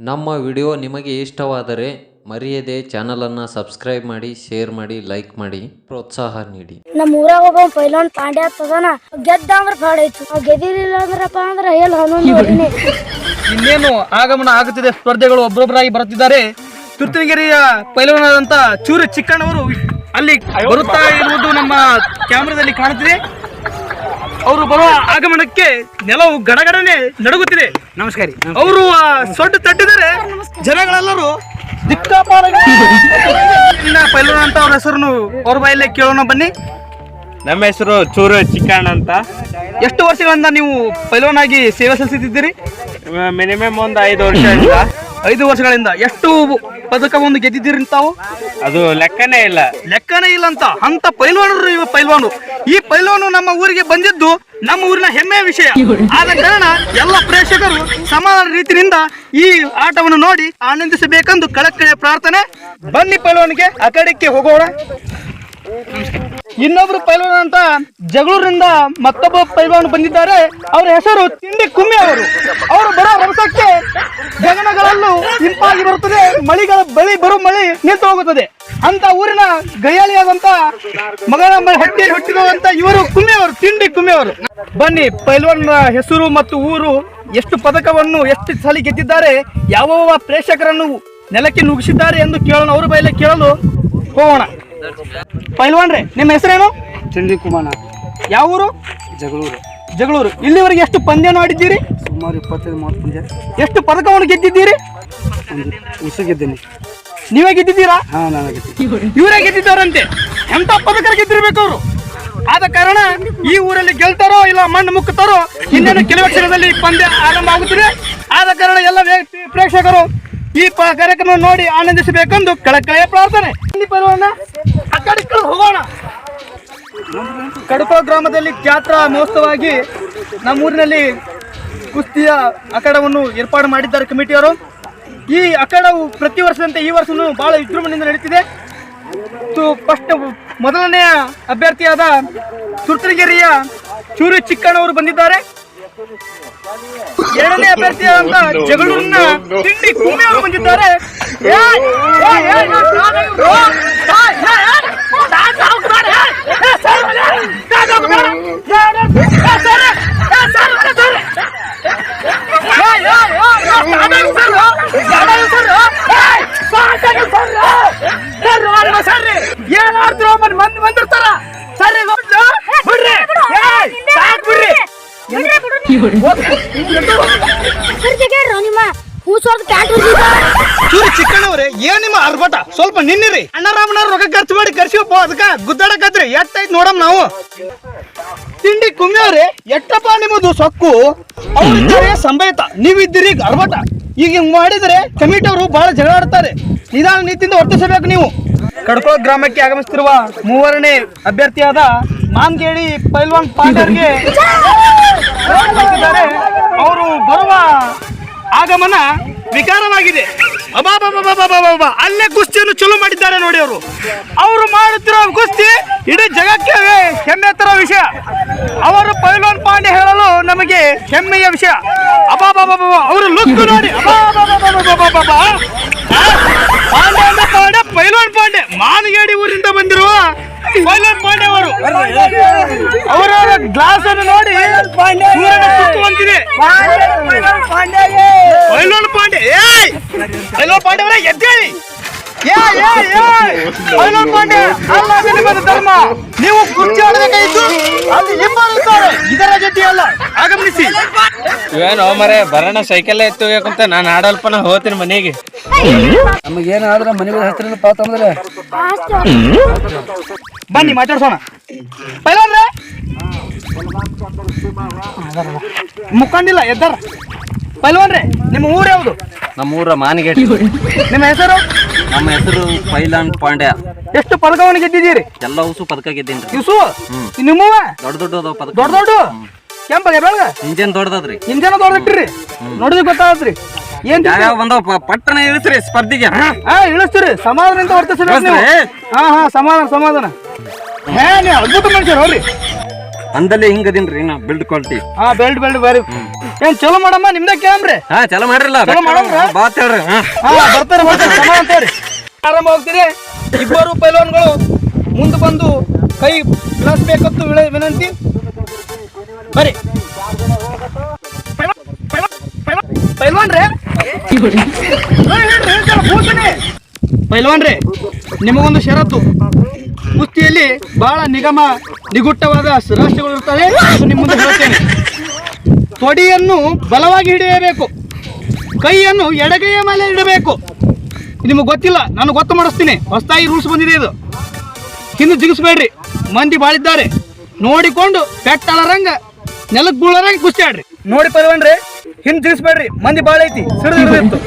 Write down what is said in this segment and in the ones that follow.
ನಮ್ಮ ವಿಡಿಯೋ ನಿಮಗೆ ಇಷ್ಟವಾದರೆ ಮರೆಯದೆ ಚಾನಲನ್ನು ಸಬ್ಸ್ಕ್ರೈಬ್ ಮಾಡಿ ಶೇರ್ ಮಾಡಿ ಲೈಕ್ ಮಾಡಿ ಪ್ರೋತ್ಸಾಹ ನೀಡಿ. ನಮ್ಮ ಊರಾಗ ಒಬ್ಬ ಪೈಲವಾನ್ ಪಾಂಡ್ಯ ಆಗ್ತದನ ಗೆದ್ದ ಅಂದ್ರ ಕಾಡೈತು ಗೆದ್ದಿಲ್ಲ ಅಂದ್ರಪ್ಪ ಅಂದ್ರ ಹೇಳ ಹನ್ನೊಂದು ಹೊಡಿನಿ. ಇನ್ನೇನು ಆಗಮನ ಆಗುತ್ತಿದೆ ಸ್ಪರ್ಧೆಗಳು ಒಬ್ಬೊಬ್ಬರಾಗಿ ಬರುತ್ತಿದ್ದಾರೆ. ತುರ್ತುಗಿರಿಯ ಆದಂತ ಚೂರು ಚಿಕ್ಕಣ್ಣವರು ಅಲ್ಲಿ ಬರುತ್ತಾ ಇರುವುದು ನಮ್ಮ ಕ್ಯಾಮ್ರಾದಲ್ಲಿ ಕಾಣುತ್ತಿದೆ. ಅವರು ಬರುವ ಆಗಮನಕ್ಕೆ ನೆಲವು ಗಡಗಡನೆ ನಡುಗುತ್ತಿದೆ. ನಮಸ್ಕಾರ ಅವರು ಆ, ಸೊಡ್ಡು ತಟ್ಟಿದರೆ ಜನಗಳೆಲ್ಲರೂ ದಿಕ್ಕಾಪಾಲ ಪೈಲವನ ಅಂತ ಅವ್ರ ಹೆಸರನ್ನು ಅವ್ರ ಬಾಯಲ್ಲೇ ಕೇಳೋಣ ಬನ್ನಿ. ನಮ್ಮ ಹೆಸರು ಚೂರು ಚಿಕ್ಕಣ್ಣ ಅಂತ. ಎಷ್ಟು ವರ್ಷಗಳಿಂದ ನೀವು ಪೈಲವನಾಗಿ ಸೇವೆ ಸಲ್ಲಿಸುತ್ತಿದ್ದೀರಿ? ಮಿನಿಮಮ್ ಒಂದು ಐದು ವರ್ಷದಿಂದ ಐದು ವರ್ಷಗಳಿಂದ. ಎಷ್ಟು ಪದಕವನ್ನು ಗೆದ್ದಿದ್ದೀರಿ ತಾವು? ಅದು ಲೆಕ್ಕನೇ ಇಲ್ಲ. ಲೆಕ್ಕನೇ ಇಲ್ಲ ಅಂತ. ಅಂತ ಪೈಲ್ವಾನರು ಇವ ಪೈಲ್ವಾನು. ಈ ಪೈಲ್ವಾನು ನಮ್ಮ ಊರಿಗೆ ಬಂದಿದ್ದು ನಮ್ಮ ಊರಿನ ಹೆಮ್ಮೆಯ ವಿಷಯ. ಆದ ಕಾರಣ ಎಲ್ಲ ಪ್ರೇಕ್ಷಕರು ಸಮಾನ ರೀತಿಯಿಂದ ಈ ಆಟವನ್ನು ನೋಡಿ ಆನಂದಿಸಬೇಕೆಂದು ಕಳಕಳಿಯ ಪ್ರಾರ್ಥನೆ. ಬನ್ನಿ ಪೈಲ್ವಾನಿಗೆ ಕಡೆಗೆ ಹೋಗೋಣ. ಇನ್ನೊಬ್ರು ಪೈಲ್ವಾನ್ ಅಂತ ಜಗಳೂರಿನಿಂದ ಮತ್ತೊಬ್ಬ ಪೈಲ್ವಾನ್ ಬಂದಿದ್ದಾರೆ. ಅವರ ಹೆಸರು ತಿಂಡಿ ಕುಮ್ಮಿ ಅವರು. ಅವರು ಬರೋ ರಭಸಕ್ಕೆ ಗಗನಗಳಲ್ಲೂ ಇಂಪಾಗಿ ಬರುತ್ತದೆ. ಮಳಿಗಳ ಬಳಿ ಬರೋ ಮಳಿ ನಿಂತು ಹೋಗುತ್ತದೆ. ಅಂತ ಊರಿನ ಗಯಾಳಿಯಾದಂತ ಮಗನ ಹೊಟ್ಟೆಯಲ್ಲಿ ಹುಟ್ಟಿರುವಂತ ಇವರು ಕುಮ್ಮಿ ಅವರು, ತಿಂಡಿ ಕುಮ್ಮಿ ಅವರು. ಬನ್ನಿ ಪೈಲ್ವಾನ್ ಹೆಸರು ಮತ್ತು ಊರು, ಎಷ್ಟು ಪದಕವನ್ನು, ಎಷ್ಟು ಸಲ ಗೆದ್ದಿದ್ದಾರೆ ಯಾವ ಪ್ರೇಕ್ಷಕರನ್ನು ನೆಲಕ್ಕೆ ನುಗ್ಗಿಸಿದ್ದಾರೆ ಎಂದು ಕೇಳೋಣ. ಅವರು ಬಯಲೆ ಕೇಳಲು ಹೋಗೋಣ. ಪೈಲ್ವಾನ್ರೆ ನಿಮ್ಮ ಹೆಸರೇನು? ಚಂದಿ ಕುಮಾರ ಯಾವ ಊರು? ಜಗಳೂರು. ಜಗಳೂರು. ಇಲ್ಲಿವರೆಗೆ ಎಷ್ಟು ಪಂದ್ಯ ಆಡಿದ್ದೀರಿ? ಸುಮಾರು ಇಪ್ಪತ್ತೈದು ಮೂವತ್ತು ಪಂದ್ಯ. ಎಷ್ಟು ಪದಕವನ್ನು ಗೆದ್ದಿದ್ದೀರಿ? ಉಸು ಗೆದ್ದೀನಿ. ನೀವೇ ಗೆದ್ದಿದ್ದೀರಾ? ಹಾಂ ನಾನು ಗೆದ್ದಿದ್ದೀನಿ ಇವರೇ ಗೆದ್ದಿದ್ದಾರಂತೆ ಎಂತ ಪದಕ ಗೆದ್ದಿರ್ಬೇಕು ಅವರು? ಆದ ಕಾರಣ ಈ ಊರಲ್ಲಿ ಗೆಲ್ತಾರೋ ಇಲ್ಲ ಮಣ್ಣು ಮುಕ್ಕುತ್ತಾರೋ ಇನ್ನೇನು ಕೆಲವೇ ಕ್ಷಣದಲ್ಲಿ ಪಂದ್ಯ ಆರಂಭ ಆಗುತ್ತದೆ. ಆದ ಕಾರಣ ಎಲ್ಲ ವ್ಯಕ್ತಿ ಪ್ರೇಕ್ಷಕರು ಈ ಕಾರ್ಯಕ್ರಮ ನೋಡಿ ಆನಂದಿಸಬೇಕೆಂದು ಕಳಕಳಿಯ ಪ್ರಾರ್ಥನೆ. ಕಡಪ ಗ್ರಾಮದಲ್ಲಿ ಜಾತ್ರಾ ಮಹೋತ್ಸವವಾಗಿ ನಮ್ಮೂರಿನಲ್ಲಿ ಕುಸ್ತಿಯ ಅಖಾಡವನ್ನು ಏರ್ಪಾಡು ಮಾಡಿದ್ದಾರೆ ಕಮಿಟಿಯವರು ಈ ಅಖಾಡವು ಪ್ರತಿ ವರ್ಷದಂತೆ ಈ ವರ್ಷನೂ ಬಹಳ ವಿಜೃಂಭಣೆಯಿಂದ ನಡೀತಿದೆ ಫಸ್ಟ್ ಮೊದಲನೆಯ ಅಭ್ಯರ್ಥಿಯಾದ ತುರ್ತರಿಗೆರೆಯ ಚೂರು ಚಿಕ್ಕಣ್ಣವರು ಬಂದಿದ್ದಾರೆ ಎರಡನೇ ಅಭ್ಯರ್ಥಿಯಾದಂತ ಜಗಳೂರಿನ ತಿಂಡಿ ಕುಮ್ಮಿ ಅವರು ಬಂದಿದ್ದಾರೆ ಮಂದಿ ಬಂದಿರ್ತಾರ ಸರಿ ಬಿಡ್ರಿ ಬಿಡ್ರಿ ಬಿಡ್ರಿ ಚೂರಿ ಚಿಕ್ಕಣ್ಣವ್ರೆ, ಏನ್ ನಿಮ್ಮ ಅರ್ಬಟ ಸ್ವಲ್ಪ ನಿನ್ನಿರಿ. ಅಣ್ಣರಾಮನವ್ರ ರೊಕ್ಕ ಖರ್ಚು ಮಾಡಿ ಕರ್ಸಿವಪ್ಪ ಅದಕ್ಕ ಗುದ್ದಾಡಕತ್ರಿ. ಎಟ್ಟೈತ್ ನೋಡಮ್ ನಾವು. ತಿಂಡಿ ಕುಮ್ಮಿಯವ್ರೆ ಎಟ್ಟಪ್ಪ ನಿಮ್ಮದು ಸೊಕ್ಕು? ಅವ್ರಿದ್ದಾರೆ ಸಂಬಯಿತ ನೀವಿದ್ದೀರಿ ಅರ್ಬಟ ಈಗ ಹಿಂಗ್ ಮಾಡಿದ್ರೆ ಕಮಿಟಿ ಅವರು ಬಹಳ ಜಗಳ ನಿಧಾನ ನೀತಿಯಿಂದ ವರ್ತಿಸಬೇಕು ನೀವು. ಕಡ್ಕೋ ಗ್ರಾಮಕ್ಕೆ ಆಗಮಿಸುತ್ತಿರುವ ಮೂವರನೇ ಅಭ್ಯರ್ಥಿಯಾದ ಮಾನ್ಗೇಡಿ ಪೈಲ್ವಾನ್ ಪಾಂಡರ್ಗೆ ಅವರು ಬರುವ ಆಗಮನ ವಿಕಾರವಾಗಿದೆ ಅಲ್ಲೇ ಕುಸ್ತಿಯನ್ನು ಚಲೋ ಮಾಡಿದ್ದಾರೆ ನೋಡಿ ಅವರು ಅವರು ಮಾಡುತ್ತಿರೋ ಕುಸ್ತಿ ಇಡೀ ಜಗಕ್ಕೆ ಹೆಮ್ಮೆ ತರೋ ವಿಷಯ ಅವರು ಪೈಲ್ವಾನ್ ಪಾಂಡೆ ಹೇಳಲು ನಮಗೆ ಹೆಮ್ಮೆಯ ವಿಷಯ ಅಬಾಬಾಬಾಬಾ ಅವರು ಲುಕ್ ನೋಡಿ ಅಬಾಬಾಬಾಬಾಬಾಬಾ ಪಾಂಡೆ ಪಾಂಡೆ ಪೈಲ್ವಾನ್ ಪಾಂಡೆ ಮಾನಗೇಡಿ ಊರಿಂದ ಬಂದಿರುವ ಪೈಲ್ವಾನ್ ಪಾಂಡೆ ಅವರು ಅವರ ಗ್ಲಾಸ್ ಅನ್ನು ನೋಡಿ ಸೂರ್ಯನ ಸುತ್ತುವಂತಿದೆ ಪೈಲ್ವಾನ್ ಪಾಂಡೆ ಏಯ್! ಪೈಲ್ವಾನ್ ಪಾಂಡೆ ಅವರೇ ಎದ್ದೇಳಿ. ಏ ಏ ಏ ಪೈಲ್ವಾನ್ ಪಾಂಡೆ ಅಲ್ಲ ನಿಮ್ಮ ಧರ್ಮ. ನೀವು ಕುರ್ಚಿ ಆಡಬೇಕಾಗಿತ್ತು ಅಲ್ಲಿ ಇಬ್ಬರು ಇದ್ದಾರೆ ಇದರ ಜೊತೆ ಅಲ್ಲ. ಆಗಮನಿಸಿ. ಏನೋ ಮರೆ ಬರೋಣ ಸೈಕಲ್ ಎತ್ತು ಅಂತ ನಾನು ಆಡಲ್ಪನ ಹೋಗ್ತೀನಿ ಮನೆಗೆ. ನಮಗೇನಾದ್ರೆ ಮನೆಗೆ ಹತ್ತಿರ ಪಾತಂದ್ರೆ ಬನ್ನಿ ಮಾತಾಡ್ಸೋಣ. ಪೈಲ್ವಾನ್ರೆ ಮುಖಂಡಿಲ್ಲ ಎದ್ದಾರ. ಪೈಲ್ವಾನ್ರೆ ನಿಮ್ಮ ಊರು ಯಾವುದು? ನಮ್ಮೂರ ಮಾನಿಗೇಟ್. ನಿಮ್ಮ ಹೆಸರು? ನಮ್ಮ ಹೆಸರು ಪೈಲಾನ್ ಪಾಂಡ್ಯ. ಎಷ್ಟು ಪದಕವನ್ನು ಗೆದ್ದಿದ್ದೀರಿ? ಎಲ್ಲ ಉಸು ಪದಕ ಗೆದ್ದೀನಿ ಇಸು ನಿಮ್ಮವ ದೊಡ್ಡ ದೊಡ್ಡ ಪದಕ. ದೊಡ್ಡ ದೊಡ್ಡ? ಕೆಂಪಗೆ ಬೆಳಗ? ಇಂಜನ್ ದೊಡ್ಡದ್ರಿ ಇಂಜನ್ ದೊಡ್ಡದಿಟ್ರಿ ನೋಡಿದ್ರೆ ಗೊತ್ತಾಗತ್ರಿ. ಏನ್ ಯಾವ್ಯಾವ ಬಂದವ? ಪಟ್ಟಣ ಇಳಿಸ್ರಿ ಸ್ಪರ್ಧೆಗೆ. ಹಾ ಇಳಿಸ್ತೀರಿ. ಸಮಾಧಾನ ಅಂತ? ಹಾ ಹಾ ಸಮಾಧಾನ ಸಮಾಧಾನ. ಹೇ ನೀವು ಅದ್ಭುತ ಮನುಷ್ಯರು ಹೋಗ್ರಿ. ಅಂದಲ್ಲಿ ಹಿಂಗದೀನ್ರಿ ನಾ ಬಿಲ್ಡ್ ಕ್ವಾಲಿಟಿ ಹಾ ಬೆಲ್ಟ್ ಬೆಲ್ಟ್ ಬರಿ. ಏನ್ ಚಲೋ ಮಾಡಮ್ಮ ನಿಮ್ದೇ ಕೇಳಮ್ರಿ ಹಾ ಚಲೋ ಮಾಡ್ರಲ್ಲ ಚಲೋ ಮಾಡಮ್ರ? ಬಾತ್ ಹೇಳ್ರಿ. ಹಾ. ಹಾ ಬರ್ತಾರೆ ಬರ್ತಾರೆ ಸಮ ಅಂತೇಳಿ ಆರಂಭ ಹೋಗ್ತೀರಿ? ಇಬ್ಬರು ಪೈಲ್ವಾನ್ಗಳು ಮುಂದೆ ಬಂದು ಕೈ ಬೆಳೆಸ್ಬೇಕಂತ ವಿಳ- ವಿನಂತಿ. ಬರಿ. ಪೈಲ್ವಾನ್- ಪೈಲ್ವಾನ್- ಪೈಲ್ವಾನ್- ಪೈಲ್ವಾನ್ರೇ. ಪೈಲ್ವಾನ್ರೇ ನಿಮಗೊಂದು ಷರತ್ತು. ಕುಸ್ತಿಯಲ್ಲಿ ಬಹಳ ನಿಗಮ ನಿಗುಟ್ಟವಾದ ರಾಷ್ಟ್ರಗಳು ಇರ್ತವೆ ನಿಮ್ಮ ಮುಂದೆ ಹೇಳ್ತೇನೆ ತೊಡಿಯನ್ನು ಬಲವಾಗಿ ಹಿಡಿಯಬೇಕು. ಕೈಯನ್ನು ಎಡಗೈಯ ಮೇಲೆ ಇಡಬೇಕು. ನಿಮಗೆ ಗೊತ್ತಿಲ್ಲ ನಾನು ಗೊತ್ತು ಮಾಡಿಸ್ತೀನಿ. ಹೊಸದಾಗಿ ರೂಲ್ಸ್ ಬಂದಿದೆ ಇದು. ಹಿಂದೆ ಜಿಗಿಸ್ಬೇಡ್ರಿ. ಮಂದಿ ಬಾಳಿದ್ದಾರೆ. ನೋಡಿಕೊಂಡು ಪೆಟ್ಟಳರಂಗ ನೆಲಕ್ಕೆ ಬೀಳರಂಗ ಕುಸ್ತಿ ಆಡ್ರಿ ನೋಡಿ ಪದವನ್ರಿ ಹಿಂದೆ ಜಿಗಿಸ್ಬೇಡ್ರಿ. ಮಂದಿ ಬಾಳ ಐತಿ ಸಿಡಿದು ಹಿಡಿದಿತ್ತು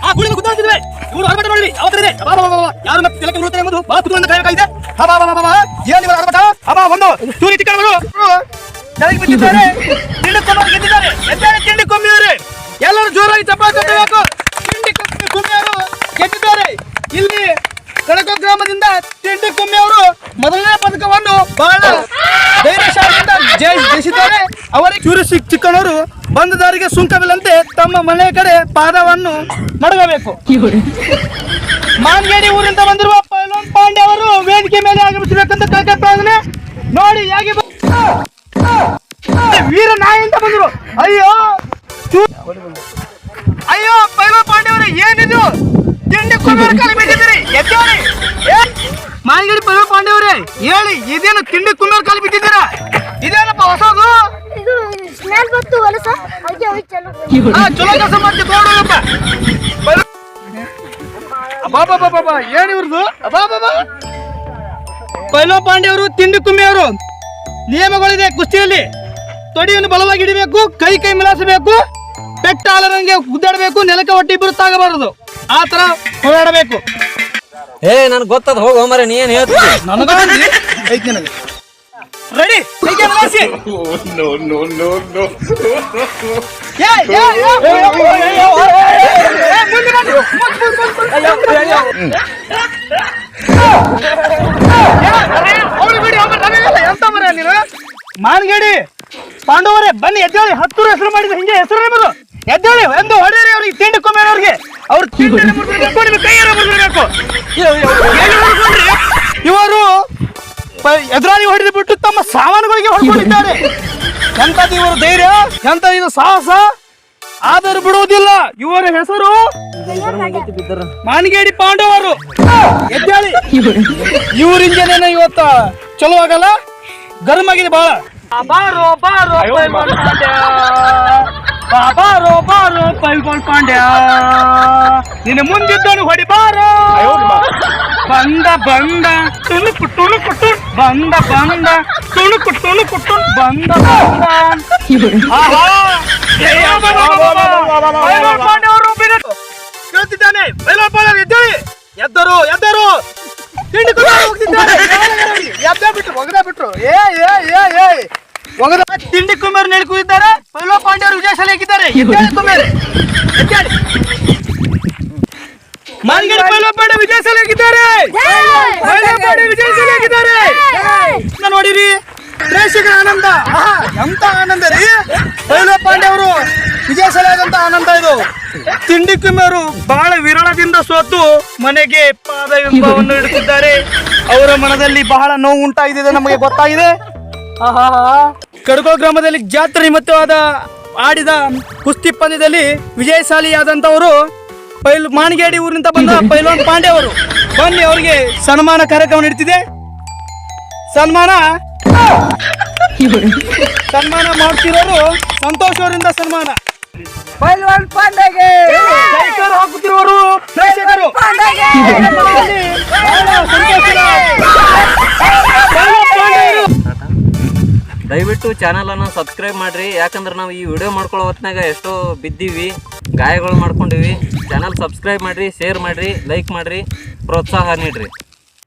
ಆ ಮಾಡಲಿ ಅವತ್ತಿದೆ ಯಾರು ಮತ್ತೆ ಒಂದು ಬಿದ್ದಿದ್ದಾರೆ ತಿಂಡಿ ಎಲ್ಲರೂ ಜೋರಾಗಿ ಚಪ್ಪಾಳೆ ತಟ್ಟಬೇಕು ಸಿಕ್ ಬಂದ ದಾರಿಗೆ ಸುಂಕವಿಲ್ಲಂತೆ ತಮ್ಮ ಮನೆ ಕಡೆ ಪಾದವನ್ನು ಮಡಗಬೇಕು. ಮಾನಗೇರಿ ಊರಿಂದ ಬಂದಿರುವ ಪೈಲೋನ್ ಪಾಂಡೆ ಅವರು ವೇದಿಕೆ ಮೇಲೆ ಆಗಮಿಸಬೇಕಂತ ಕಳಕ ನೋಡಿ ಹೇಗೆ ವೀರ ನಾಯಿಂದ ಬಂದರು. ಅಯ್ಯೋ ಅಯ್ಯೋ, ಪೈಲೋನ್ ಪಾಂಡೆ ಅವರು, ಏನಿದು? ತಿಂಡಿ ಕುಂಬರ ಕಾಲ ಬಿದ್ದಿದ್ದೀರಿ ಎದ್ದೇಳಿ. ಪಾಂಡೆ ಅವರೇ, ಹೇಳಿ, ಇದೇನು ತಿಂಡಿ ಕಾಲ ಬಿದ್ದಿದ್ದೀರಾ ಇದೇನಪ್ಪ ಹೊಸದು ಇದು ಸ್ಮೆಲ್ ಬಂತು ಹೊಲಸ ಅದಕ್ಕೆ ಹೋಗಿ ಚಲೋ ಕೆಲಸ ಮಾಡ್ತೀವಿ ಏನು ಇವ್ರದ್ದು ಅಬಾಬಾಬಾ ಪೈಲೋ ಪಾಂಡೆ ಅವರು ತಿಂಡಿ ತುಂಬಿಯವರು ಅವರು ನಿಯಮಗಳಿದೆ ಕುಸ್ತಿಯಲ್ಲಿ. ತೊಡಿಯನ್ನು ಬಲವಾಗಿ ಹಿಡಿಬೇಕು ಕೈ ಕೈ ಮಿಲಾಸಬೇಕು ಪೆಟ್ಟ ಹಾಲರಂಗೆ ಗುದ್ದಾಡಬೇಕು ನೆಲಕ್ಕೆ ಒಟ್ಟಿ ಬರುತ್ತಾಗಬಾರದು ಆ ತರ ಓಡಾಡಬೇಕು ಏ ನನ್ಗೆ ಗೊತ್ತದ ಹೋಗೋ ಮರ ನೀ ಏನ್ ಹೇಳ್ತೀನಿ ನನಗ? ಕೈಗೆ ಮಿಲಾಸಿ ಏ, ಏ, ಏ, ಏ, ಏ, ಏ, ಏ, ಮುಂದೆ ಬನ್ನಿ. ಮುಂದೆ, ಮುಂದೆ, ಮುಂದೆ, ಮುಂದೆ. ಅವ್ರು ಬಿಡಿ ಅವ್ರು ನನಗಲ್ಲ ಎಂತ ಮರ ನೀನು ಮಾನ್ಗೇಡಿ ಪಾಂಡವರೇ ಬನ್ನಿ ಎದ್ದೇಳಿ. ಹತ್ತು ಹೆಸರು ಮಾಡಿದ ಹಿಂಗೆ ಹೆಸರು ಎಂಬುದು ಎದ್ದೇಳಿ ಒಂದು ಹೊಡೆಯರಿ ಅವ್ರಿಗೆ ತಿಂಡಿ ಕೊಮ್ಮೇನವ್ರಿಗೆ ಅವ್ರು ತಿಂಡಿ ಕೈಯಾರ ಮುಟ್ಬಿಡ್ಬೇಕು ಇವರು ಎದುರಾಳಿ ಹೊಡೆದು ಬಿಟ್ಟು ತಮ್ಮ ಸಾಮಾನುಗಳಿಗೆ ಹೊಡ್ಕೊಂಡಿದ್ದಾರೆ. ಎಂತ ಇವರು ಧೈರ್ಯ ಎಂತ ಇದು ಸಾಹಸ ಆದರೂ ಬಿಡುವುದಿಲ್ಲ. ಇವರ ಹೆಸರು ಮಾನಗೇಡಿ ಪಾಂಡವರು. ಎದ್ದೇಳಿ. ಇವರಿಂದನೇನ ಇವತ್ತ ಚಲೋ ಆಗಲ್ಲ? ಗರಂ ಆಗಿದೆ ಬಹಳ ಬಾರೋ ಬಾರೋ. ಪೈಲ್ವಾನ್ ಪಾಂಡ್ಯ. ಬಾ ಬಾರೋ ಬಾರೋ ಪೈಲ್ವಾನ್ ಪಾಂಡ್ಯ. ನಿನ್ನ ಮುಂದಿದ್ದವನು ಹೊಡಿ ಬಾರೋ. ಬಂದ ಬಂದ. ತುಣುಕು ತುಣ್ ಬಂದ ಬಂದ ತುಣುಕು ತುಣುಕು ತುಣ್ ಬಂದ. ಕೇಳ್ತಿದ್ದಾನೆ. ಎದ್ದೇಳಿ ಎದ್ದರು ಎದ್ದರು. ತಿಂಡಿ ಕುಮಾರ್ ಹೋಗ್ತಿದ್ದಾರೆ. ಎದ್ದ ಬಿಟ್ರು ಒಗದ ಬಿಟ್ರು. ಏ ಏ ಏ ಏ. ಒಗದ ತಿಂಡಿ ಕುಮಾರ್ ನೆಲೆ ಕೂತಿದ್ದಾರೆ ಪೈಲೋ ಪಾಂಡ್ಯ ಅವರು ವಿಜಯಶಾಲಿ ಹಾಕಿದ್ದಾರೆ ಎದ್ದೇಳಿ ಕುಮಾರ್ ಎದ್ದೇಳಿ. ಮಾರಿಗಡಿ ಪೈಲ್ವಾನ್ ವಿಜಯ ವಿಜಯಶಾಲಿ ಆಗಿದ್ದಾರೆ ವಿಜಯ ಆಗಿದ್ದಾರೆ ನೋಡಿರಿ ಪ್ರೇಕ್ಷಕರ ಆನಂದ. ಎಂತ ಆನಂದ ರೀ. ಪೈಲ ಪಾಂಡೆ ಅವರು ವಿಜಯಶಾಲಿ ಆದಂತ ಆನಂದ ಇದು. ತಿಂಡಿ ಕುಮಾರು ಬಹಳ ವಿರಳದಿಂದ ಸೋತು ಮನೆಗೆ ಪಾದವನ್ನು ಇಡುತ್ತಿದ್ದಾರೆ ಅವರ ಮನದಲ್ಲಿ ಬಹಳ ನೋವು ಉಂಟಾಗಿದೆ ನಮಗೆ ಗೊತ್ತಾಗಿದೆ. ಕಡಗೋ ಕಡಕೋ ಗ್ರಾಮದಲ್ಲಿ ಜಾತ್ರೆ ನಿಮಿತ್ತವಾದ ಆಡಿದ ಕುಸ್ತಿ ಪಂದ್ಯದಲ್ಲಿ ವಿಜಯಶಾಲಿಯಾದಂಥವರು ಪೈಲ್ ಮಾಣಿಗೇಡಿ ಊರಿನಿಂದ ಬಂದ ಪೈಲ್ವಾನ್ ಪಾಂಡೆ ಅವರು ಬನ್ನಿ ಅವರಿಗೆ ಸನ್ಮಾನ ಕಾರ್ಯಕ್ರಮ ನಡೀತಿದೆ. ಸನ್ಮಾನ. ಸನ್ಮಾನ ಮಾಡ್ತಿರೋರು ಸಂತೋಷ್ ಅವರಿಂದ ಸನ್ಮಾನ. ಪೈಲ್ವಾನ್ ಪಾಂಡೆಗೆ ಜೈಕಾರ ಹಾಕುತ್ತಿರುವರು ಪ್ರೇಕ್ಷಕರು. ದಯವಿಟ್ಟು ಚಾನಲನ್ನು ಸಬ್ಸ್ಕ್ರೈಬ್ ಮಾಡಿರಿ. ಯಾಕಂದ್ರೆ ನಾವು ಈ ವಿಡಿಯೋ ಮಾಡ್ಕೊಳ್ಳೋ ಹೊತ್ನಾಗ ಎಷ್ಟೋ ಬಿದ್ದೀವಿ. ಗಾಯಗಳು ಮಾಡ್ಕೊಂಡಿವಿ. ಚಾನಲ್ ಸಬ್ಸ್ಕ್ರೈಬ್ ಮಾಡಿರಿ ಶೇರ್ ಮಾಡಿರಿ ಲೈಕ್ ಮಾಡಿರಿ ಪ್ರೋತ್ಸಾಹ ನೀಡ್ರಿ.